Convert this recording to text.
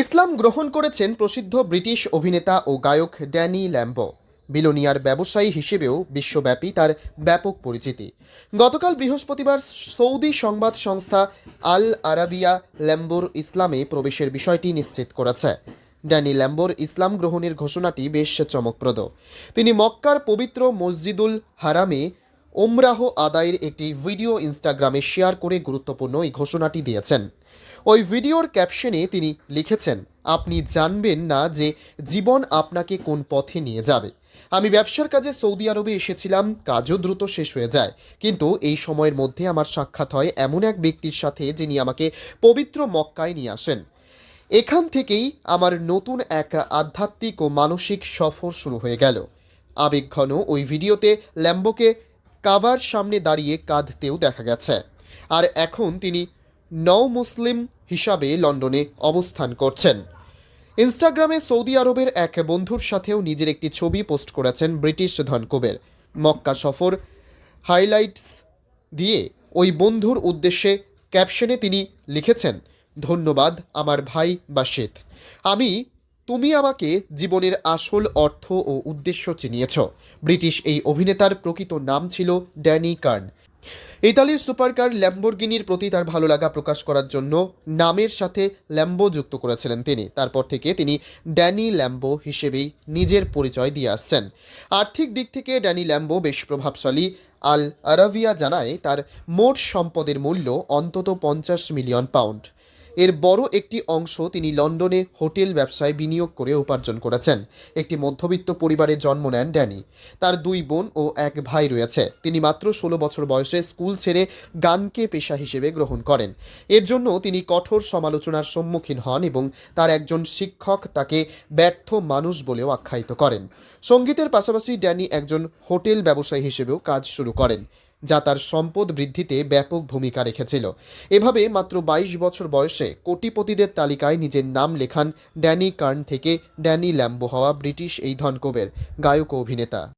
ইসলাম গ্রহণ করেছেন প্রসিদ্ধ ব্রিটিশ অভিনেতা ও গায়ক ড্যানি ল্যাম্বো। বিলোনিয়ার ব্যবসায়ী হিসেবেও বিশ্বব্যাপী তার ব্যাপক পরিচিতি। গতকাল বৃহস্পতিবার সৌদি সংবাদ সংস্থা আল আরাবিয়া ল্যাম্বোর ইসলামে প্রবেশের বিষয়টি নিশ্চিত করেছে। ড্যানি ল্যাম্বোর ইসলাম গ্রহণের ঘোষণাটি বেশ চমকপ্রদ। তিনি মক্কার পবিত্র মসজিদুল হারামে ওমরাহ আদায়ের একটি ভিডিও ইনস্টাগ্রামে শেয়ার করে গুরুত্বপূর্ণ এই ঘোষণাটি দিয়েছেন। ওই ভিডিওর ক্যাপশনে তিনি লিখেছেন, আপনি জানবেন না যে জীবন আপনাকে কোন পথে নিয়ে যাবে। আমি ব্যবসার কাজে সৌদি আরবে এসেছিলাম, কাজও দ্রুত শেষ হয়ে যায়। কিন্তু এই সময়ের মধ্যে আমার সাক্ষাৎ হয় এমন এক ব্যক্তির সাথে যিনি আমাকে পবিত্র মক্কায় নিয়ে আসেন। এখান থেকেই আমার নতুন এক আধ্যাত্মিক ও মানসিক সফর শুরু হয়ে গেল। আবেগঘন ওই ভিডিওতে ল্যাম্বোকে কাভার সামনে দাঁড়িয়ে কাঁদতেও দেখা গেছে। আর এখন তিনি নও মুসলিম হিসাবে লন্ডনে অবস্থান করছেন। ইনস্টাগ্রামে সৌদি আরবের এক বন্ধুর সাথেও নিজের একটি ছবি পোস্ট করেছেন ব্রিটিশ ধনকুবের। মক্কা সফর হাইলাইটস দিয়ে ওই বন্ধুর উদ্দেশ্যে ক্যাপশনে তিনি লিখেছেন, ধন্যবাদ, আমার ভাই বাসিত আমি তুমি আমাকে জীবনের আসল অর্থ ও উদ্দেশ্য চিনিয়েছ। ব্রিটিশ এই অভিনেতার প্রকৃত নাম ছিল ড্যানি কার্ন। ইতালির সুপারকার ল্যাম্বোর্গিনির প্রতি তার ভালো লাগা প্রকাশ করার জন্য নামের সাথে ল্যাম্বো যুক্ত করেছিলেন তিনি। তারপর থেকে তিনি ড্যানি ল্যাম্বো হিসেবেই নিজের পরিচয় দিয়ে আসছেন। আর্থিক দিক থেকে ড্যানি ল্যাম্বো বেশ প্রভাবশালী। আল আরাভিয়া জানায়, তার মোট সম্পদের মূল্য অন্তত পঞ্চাশ মিলিয়ন পাউন্ড। এর বড় একটি অংশ তিনি লন্ডনে হোটেল ব্যবসায় বিনিয়োগ করে উপার্জন করেছেন। একটি মধ্যবিত্ত পরিবারে জন্ম নেন ড্যানি। তার দুই বোন ও এক ভাই রয়েছে। তিনি মাত্র ষোলো বছর বয়সে স্কুল ছেড়ে গানকে পেশা হিসেবে গ্রহণ করেন। এর জন্য তিনি কঠোর সমালোচনার সম্মুখীন হন এবং তার একজন শিক্ষক তাকে ব্যর্থ মানুষ বলেও আখ্যায়িত করেন। সঙ্গীতের পাশাপাশি ড্যানি একজন হোটেল ব্যবসায়ী হিসেবেও কাজ শুরু করেন। যা তার সম্পদ বৃদ্ধিতে ব্যাপক ভূমিকা রেখেছিল। এভাবে মাত্র বাইশ বছর বয়সে কোটিপতিদের তালিকায় নিজের নাম লেখান ড্যানি কার্ন থেকে ড্যানি ল্যাম্বো হওয়া ব্রিটিশ এই ধনকোবের গায়ক অভিনেতা।